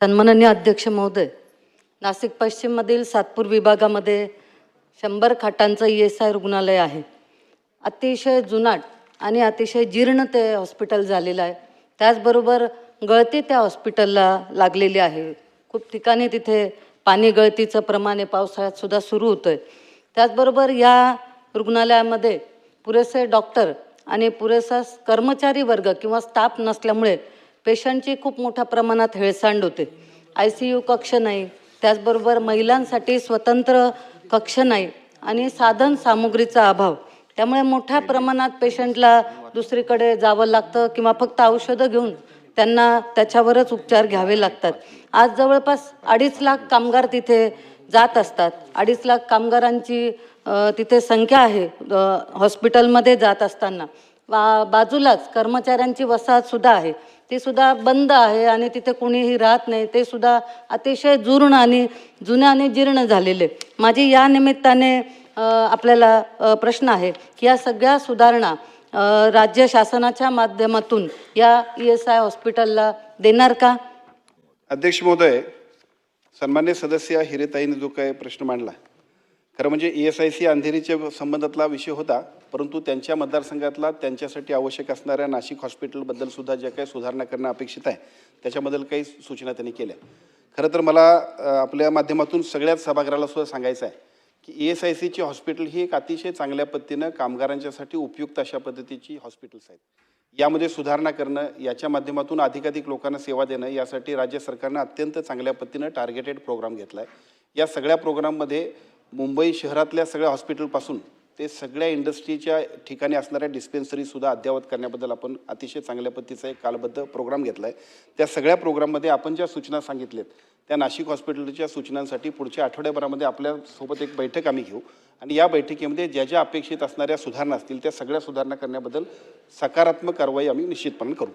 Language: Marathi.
सन्माननीय अध्यक्ष महोदय नाशिक पश्चिममधील सातपूर विभागामध्ये शंभर खाटांचं ई एस आय रुग्णालय आहे. अतिशय जुनाट आणि अतिशय जीर्ण ते हॉस्पिटल झालेलं आहे. त्याचबरोबर गळती त्या हॉस्पिटलला लागलेली आहे. खूप ठिकाणी तिथे पाणी गळतीचं प्रमाण आहे पावसाळ्यात सुद्धा सुरू होतं आहे त्याचबरोबर या रुग्णालयामध्ये पुरेसे डॉक्टर आणि पुरेसा कर्मचारी वर्ग किंवा स्टाफ नसल्यामुळे पेशंटची खूप मोठ्या प्रमाणात हेळसांड होते. आय सी यू कक्ष नाही. त्याचबरोबर महिलांसाठी स्वतंत्र कक्ष नाही आणि साधन सामुग्रीचा अभाव. त्यामुळे मोठ्या प्रमाणात पेशंटला दुसरीकडे जावं लागतं किंवा फक्त औषधं घेऊन त्यांना त्याच्यावरच उपचार घ्यावे लागतात. आज जवळपास अडीच लाख कामगार तिथे जात असतात. अडीच लाख कामगारांची तिथे संख्या आहे हॉस्पिटलमध्ये जात असताना. बा बाजूलाच कर्मचाऱ्यांची वसाहत सुद्धा आहे. ती सुद्धा बंद आहे आणि तिथे कोणीही राहत नाही. ते सुद्धा अतिशय जुर्ण आणि जुने आणि जीर्ण झालेले. माझी या निमित्ताने आपल्याला प्रश्न आहे की या सगळ्या सुधारणा राज्य शासनाच्या माध्यमातून या ई एस आय हॉस्पिटलला देणार का? अध्यक्ष महोदय सन्मान्य सदस्य हिरेताईने जो काही प्रश्न मांडला खरं म्हणजे ई एस आय सी अंधेरीच्या संबंधातला विषय होता परंतु त्यांच्या मतदारसंघातला त्यांच्यासाठी आवश्यक असणाऱ्या नाशिक हॉस्पिटलबद्दल सुद्धा ज्या काही सुधारणा करणं अपेक्षित आहे त्याच्याबद्दल काही सूचना त्यांनी केल्या. खरं तर मला आपल्या माध्यमातून सगळ्याच सभागृहाला सुद्धा सांगायचं आहे की ई एस आय सीची हॉस्पिटल ही एक अतिशय चांगल्या पद्धतीनं कामगारांच्यासाठी उपयुक्त अशा पद्धतीची हॉस्पिटल्स आहेत. यामध्ये सुधारणा करणं याच्या माध्यमातून अधिकाधिक लोकांना सेवा देणं यासाठी राज्य सरकारनं अत्यंत चांगल्या पद्धतीनं टार्गेटेड प्रोग्राम घेतला आहे या सगळ्या प्रोग्राममध्ये मुंबई शहरातल्या सगळ्या हॉस्पिटलपासून ते सगळ्या इंडस्ट्रीच्या ठिकाणी असणाऱ्या डिस्पेन्सरीसुद्धा अद्ययावत करण्याबद्दल आपण अतिशय चांगल्या पद्धतीचा एक कालबद्ध प्रोग्राम घेतला आहे त्या सगळ्या प्रोग्राममध्ये आपण ज्या सूचना सांगितल्यात त्या नाशिक हॉस्पिटलच्या सूचनांसाठी पुढच्या आठवड्याभरामध्ये आपल्यासोबत एक बैठक आम्ही घेऊ. आणि या बैठकीमध्ये ज्या ज्या अपेक्षित असणाऱ्या सुधारणा असतील त्या सगळ्या सुधारणा करण्याबद्दल सकारात्मक कारवाई आम्ही निश्चितपणे करू.